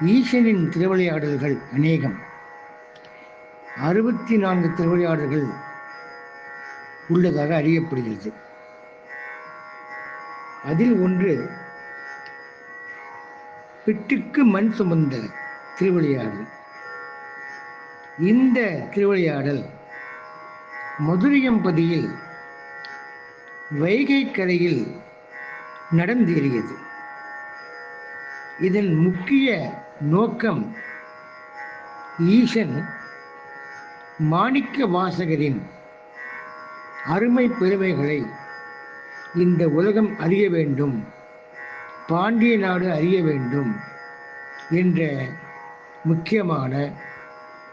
ஈசனின் திருவிளையாடல்கள் அநேகம். அறுபத்தி நான்கு திருவிளையாடல்கள் உள்ளதாக அறியப்படுகிறது. அதில் ஒன்று பிட்டுக்கு மண் சுமந்த திருவிளையாடல். இந்த திருவிளையாடல் மதுரையம்பதியில் வைகை கரையில் நடந்தேறியது. இதன் முக்கிய நோக்கம். ஈசன் மாணிக்க வாசகரின் அருமை பெருமைகளை இந்த உலகம் அறிய வேண்டும் பாண்டிய நாடு அறிய வேண்டும் என்ற முக்கியமான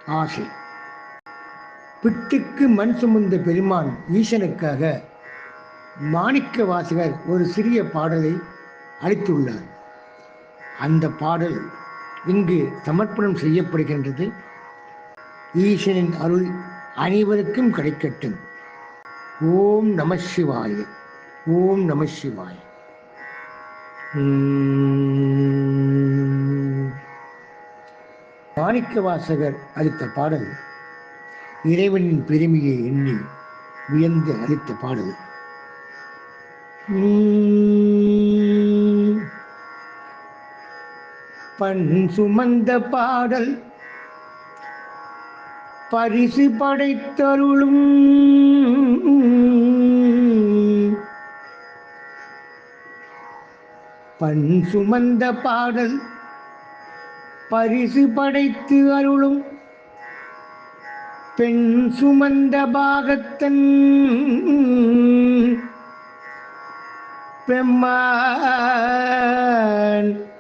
ஆசை. பிட்டுக்கு மண் சுமந்த பெருமான் ஈசனுக்காக மாணிக்க வாசகர் ஒரு சிறிய பாடலை அளித்துள்ளார். அந்த பாடல் இங்கு சமர்ப்பணம் செய்யப்படுகின்றது. ஈசனின் அருள் அனைவருக்கும் கிடைக்கட்டும். ஓம் நம சிவாய. ஓம் நம சிவாய. மாணிக்க வாசகர் அளித்த பாடல் இறைவனின் பெருமையை எண்ணி வியந்து அளித்த பாடல். பண் சுமந்த பாடல் பரிசு படைத்தருளும். பண் சுமந்த பாடல் பரிசு படைத்து அருளும். பெண் சுமந்த பாகத்தன் பெம்மான்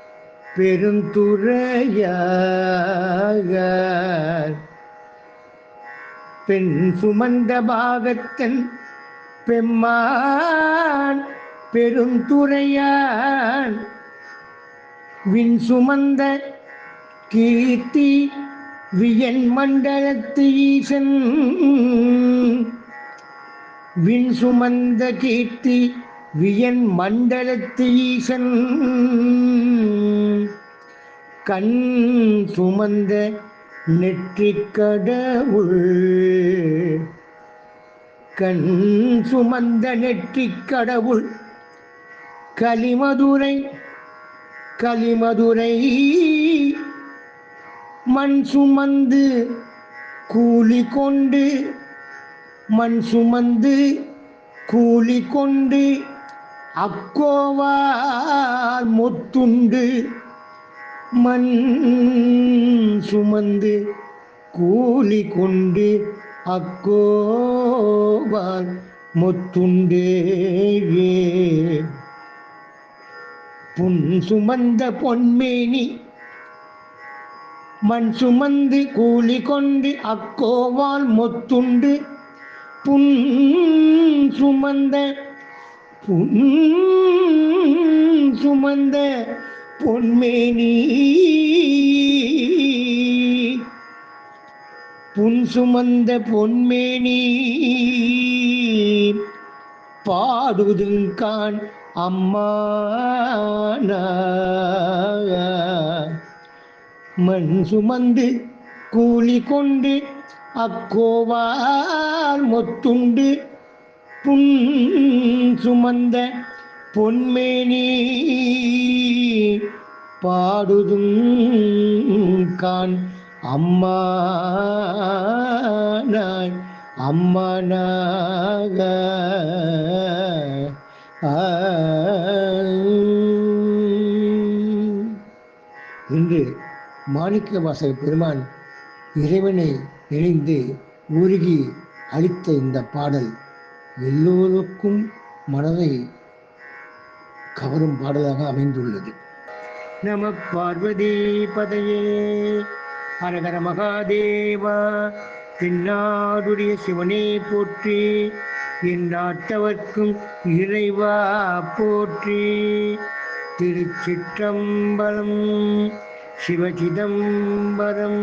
பெருந்துறையாக பெண் சுமந்த பாகத்தன் பெம்மான் பெருந்துறையான் விண் சுமந்த கீர்த்தி வியன் மண்டலத்து ஈசன். விண் சுமந்த கீர்த்தி வியன் மண்டலத்து ஈசன் கண் சுமந்த நெற்றிக்கடவுள் கண் சுமந்த நெற்றிக்கடவுள் கலிமதுரை கலிமதுரை. மண் சுமந்து கூலி கொண்டு மண் சுமந்து கூலி கொண்டு அக்கோவார் முத்துண்டு மண் சுமந்து கூலி கொண்டு அக்கோவார் முத்துண்டே புன் சுமந்த பொன்மேனி மண் சுமந்து கூலி கொண்டு அக்கோவால் மொத்துண்டு புன் சுமந்த சுமந்த பொன்மேனி. புன் சுமந்த பொன்மேனி. பாடுதுங்கான் அம்மா மண் சுமந்து கூலி கொண்டு அக்கோவால் மொத்துண்டு புன் சுமந்த பொன்மேனி பாடுதும் கான் அம்மா நாய் அம்மனாக. இன்று மாணிக்க வாசக பெருமான் இறைவனை இணைந்து உருகி அளித்த இந்த பாடல். எல்லோருக்கும் மனதை கவரும் பாடலாக அமைந்துள்ளது. நம பார்வதி பதையே ஹரஹர மகாதேவா தென்னாடுடைய சிவனே போற்றி எந்நாட்டவர்க்கும் இறைவா போற்றி. திருச்சிற்றம்பலம் சிவசிதம்பரம்.